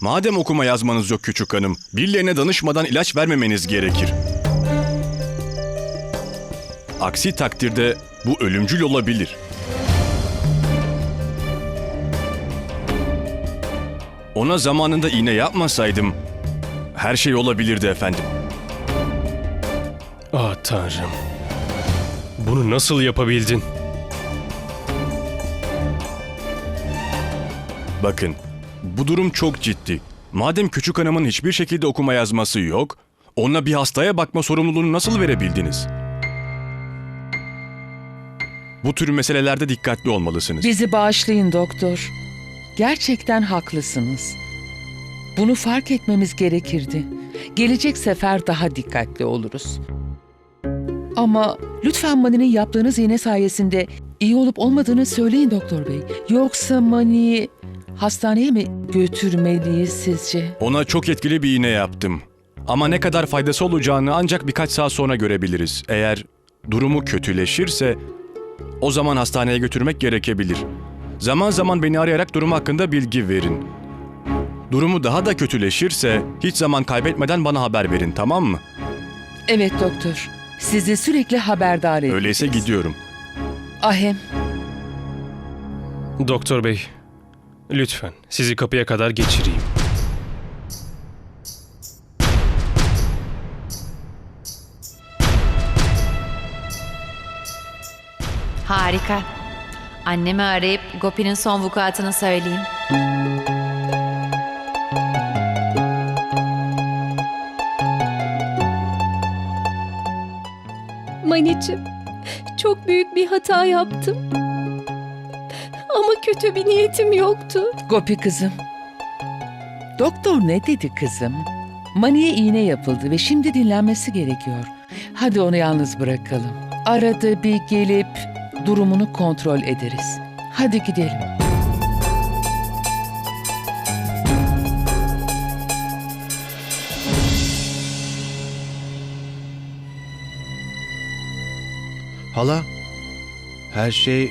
Madem okuma yazmanız yok küçük hanım, birilerine danışmadan ilaç vermemeniz gerekir. Aksi takdirde bu ölümcül olabilir. Ona zamanında iğne yapmasaydım her şey olabilirdi efendim. Ah tanrım. Bunu nasıl yapabildin? Bakın, bu durum çok ciddi. Madem küçük hanımın hiçbir şekilde okuma yazması yok, ona bir hastaya bakma sorumluluğunu nasıl verebildiniz? Bu tür meselelerde dikkatli olmalısınız. Bizi bağışlayın doktor. Gerçekten haklısınız. Bunu fark etmemiz gerekirdi. Gelecek sefer daha dikkatli oluruz. Ama lütfen Mani'nin yaptığınız iğne sayesinde iyi olup olmadığını söyleyin doktor bey. Yoksa Mani'yi hastaneye mi götürmeliyiz sizce? Ona çok etkili bir iğne yaptım. Ama ne kadar faydası olacağını ancak birkaç saat sonra görebiliriz. Eğer durumu kötüleşirse o zaman hastaneye götürmek gerekebilir. Zaman zaman beni arayarak durum hakkında bilgi verin. Durumu daha da kötüleşirse hiç zaman kaybetmeden bana haber verin tamam mı? Evet doktor. Sizi sürekli haberdar edeceğiz. Öyleyse gidiyorum. Ahem. Doktor bey, lütfen sizi kapıya kadar geçireyim. Harika. Annemi arayıp Gopi'nin son vukuatını söyleyeyim. Manicim, çok büyük bir hata yaptım. Ama kötü bir niyetim yoktu. Gopi kızım. Doktor ne dedi kızım? Mani'ye iğne yapıldı ve şimdi dinlenmesi gerekiyor. Hadi onu yalnız bırakalım. Arada bir gelip durumunu kontrol ederiz. Hadi gidelim. Hala, her şey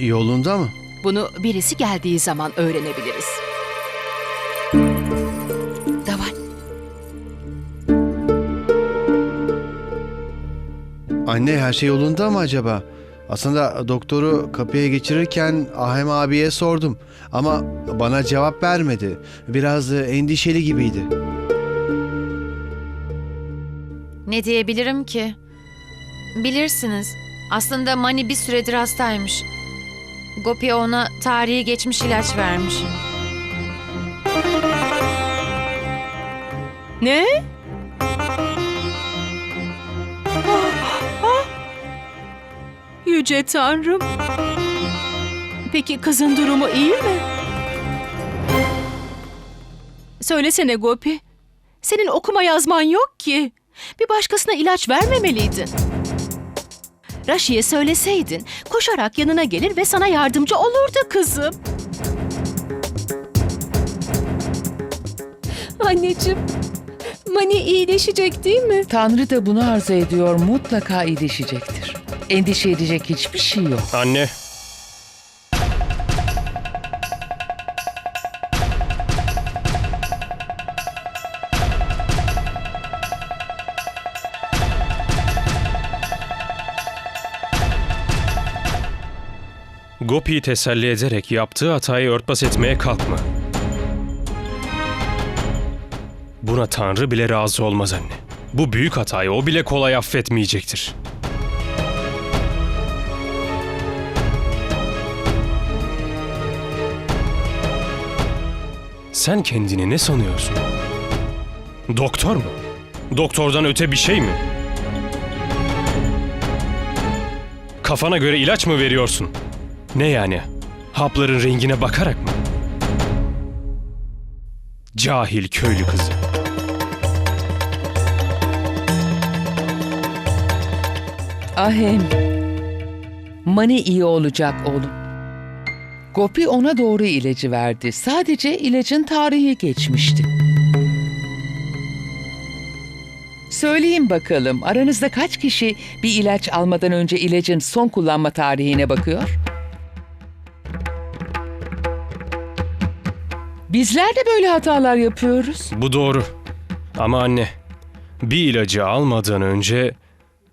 yolunda mı? Bunu birisi geldiği zaman öğrenebiliriz. Daval. Anne her şey yolunda mı acaba? Aslında doktoru kapıya geçirirken Ahem abiye sordum. Ama bana cevap vermedi. Biraz e, endişeli gibiydi. Ne diyebilirim ki? Bilirsiniz. Aslında Mani bir süredir hastaymış. Gopi ona tarihi geçmiş ilaç vermiş. Ne? Yüce Tanrım. Peki kızın durumu iyi mi? Söylesene Gopi. Senin okuma yazman yok ki. Bir başkasına ilaç vermemeliydin. Raşi'ye söyleseydin koşarak yanına gelir ve sana yardımcı olurdu kızım. Anneciğim, Mani iyileşecek değil mi? Tanrı da bunu arzu ediyor. Mutlaka iyileşecektir. Endişe edecek hiçbir şey yok. Anne, Gopi'yi teselli ederek yaptığı hatayı örtbas etmeye kalkma. Buna Tanrı bile razı olmaz anne. Bu büyük hatayı o bile kolay affetmeyecektir. Sen kendini ne sanıyorsun? Doktor mu? Doktordan öte bir şey mi? Kafana göre ilaç mı veriyorsun? Ne yani? Hapların rengine bakarak mı? Cahil köylü kızı. Ahem. Mani iyi olacak oğlum. Gopi ona doğru ilacı verdi. Sadece ilacın tarihi geçmişti. Söyleyin bakalım aranızda kaç kişi bir ilaç almadan önce ilacın son kullanma tarihine bakıyor? Bizler de böyle hatalar yapıyoruz. Bu doğru. Ama anne, bir ilacı almadan önce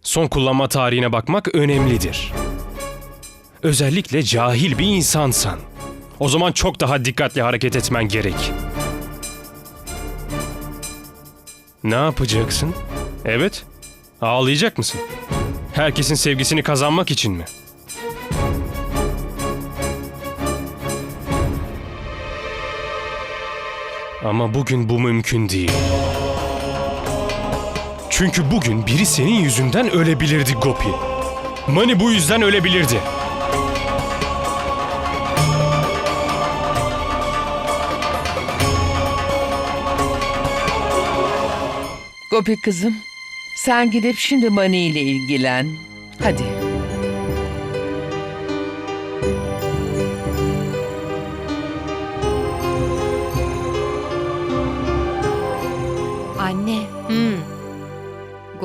son kullanma tarihine bakmak önemlidir. Özellikle cahil bir insansan. O zaman çok daha dikkatli hareket etmen gerek. Ne yapacaksın? Evet. Ağlayacak mısın? Herkesin sevgisini kazanmak için mi? Ama bugün bu mümkün değil. Çünkü bugün biri senin yüzünden ölebilirdi Gopi. Mani bu yüzden ölebilirdi. Gopi kızım, sen gidip şimdi Mani ile ilgilen. Hadi.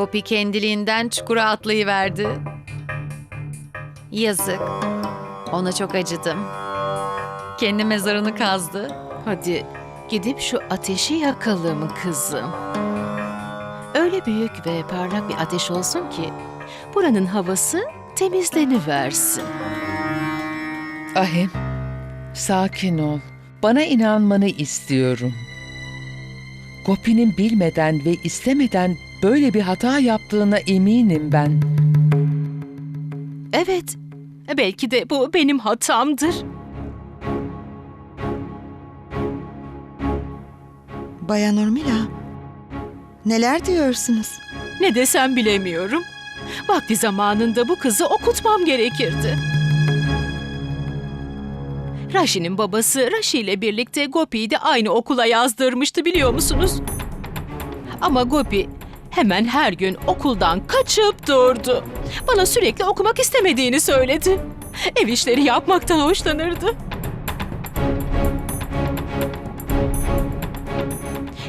Gopi kendiliğinden çukura atlayıverdi. Yazık. Ona çok acıdım. Kendi mezarını kazdı. Hadi gidip şu ateşi yakalım kızım. Öyle büyük ve parlak bir ateş olsun ki buranın havası temizleniversin. Ahim, sakin ol. Bana inanmanı istiyorum. Gopi'nin bilmeden ve istemeden böyle bir hata yaptığına eminim ben. Evet, belki de bu benim hatamdır. Bayan Urmila, neler diyorsunuz? Ne desem bilemiyorum. Vakti zamanında bu kızı okutmam gerekirdi. Raşi'nin babası Raşi ile birlikte Gopi'yi de aynı okula yazdırmıştı biliyor musunuz? Ama Gopi hemen her gün okuldan kaçıp durdu. Bana sürekli okumak istemediğini söyledi. Ev işleri yapmaktan hoşlanırdı.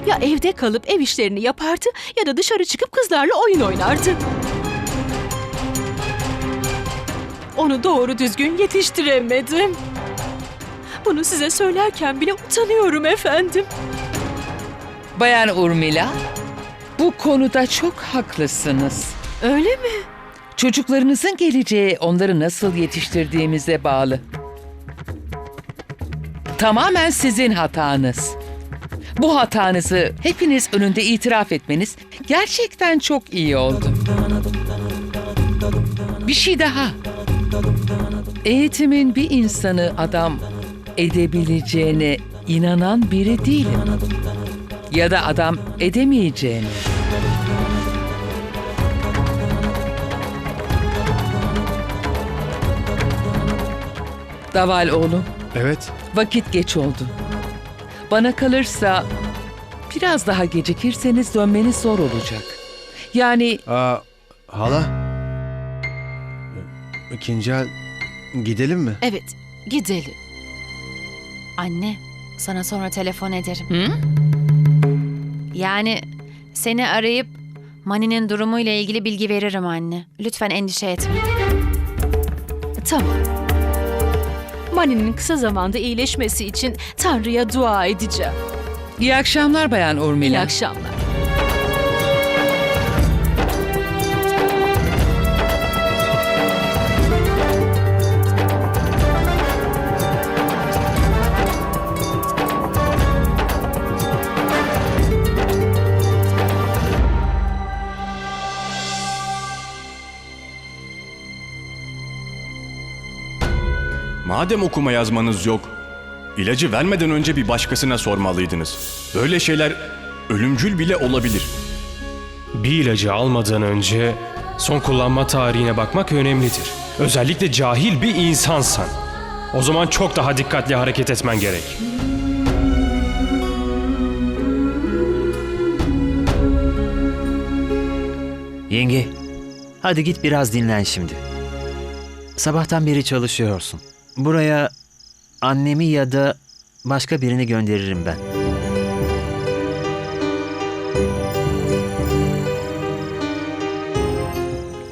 Ya evde kalıp ev işlerini yapardı ya da dışarı çıkıp kızlarla oyun oynardı. Onu doğru düzgün yetiştiremedim. Bunu size söylerken bile utanıyorum efendim. Bayan Urmila, bu konuda çok haklısınız. Öyle mi? Çocuklarınızın geleceği onları nasıl yetiştirdiğimize bağlı. Tamamen sizin hatanız. Bu hatanızı hepiniz önünde itiraf etmeniz gerçekten çok iyi oldu. Bir şey daha. Eğitimin bir insanı adam edebileceğine inanan biri değilim. Ya da adam edemeyeceğine. Daval oğlum, Evet. vakit geç oldu. Bana kalırsa biraz daha gecikirseniz dönmeniz zor olacak. Yani Aa, hala. İkinci el gidelim mi? Evet, gidelim. Anne, sana sonra telefon ederim. Hı? Yani seni arayıp Mani'nin durumuyla ilgili bilgi veririm anne. Lütfen endişe etme. Tamam. Mani'nin kısa zamanda iyileşmesi için Tanrı'ya dua edeceğim. iyi akşamlar Bayan İyi Urmila. akşamlar. Madem okuma yazmanız yok, ilacı vermeden önce bir başkasına sormalıydınız. Böyle şeyler ölümcül bile olabilir. Bir ilacı almadan önce son kullanma tarihine bakmak önemlidir. Özellikle cahil bir insansan. O zaman çok daha dikkatli hareket etmen gerek. Yenge, hadi git biraz dinlen şimdi. Sabahtan beri çalışıyorsun. Buraya annemi ya da başka birini gönderirim ben.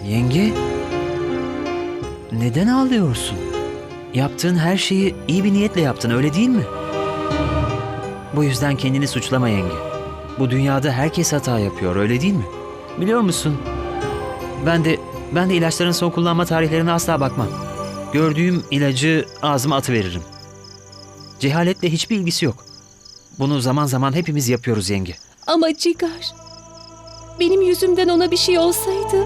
Yenge, neden ağlıyorsun? Yaptığın her şeyi iyi bir niyetle yaptın, öyle değil mi? Bu yüzden kendini suçlama yenge. Bu dünyada herkes hata yapıyor öyle değil mi? Biliyor musun? Ben de ben de ilaçların son kullanma tarihlerine asla bakmam. Gördüğüm ilacı ağzıma atıveririm. Cehaletle hiçbir ilgisi yok. Bunu zaman zaman hepimiz yapıyoruz yenge. Ama Cigar, benim yüzümden ona bir şey olsaydı...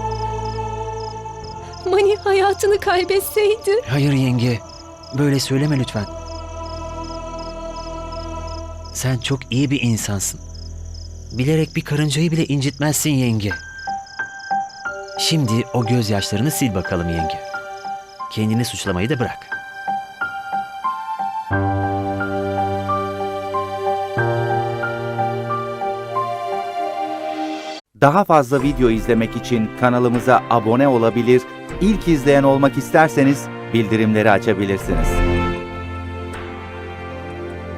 Mani hayatını kaybetseydi... Hayır yenge. Böyle söyleme lütfen. Sen çok iyi bir insansın. Bilerek bir karıncayı bile incitmezsin yenge. Şimdi o gözyaşlarını sil bakalım yenge. Kendini suçlamayı da bırak. Daha fazla video izlemek için kanalımıza abone olabilir, ilk izleyen olmak isterseniz bildirimleri açabilirsiniz.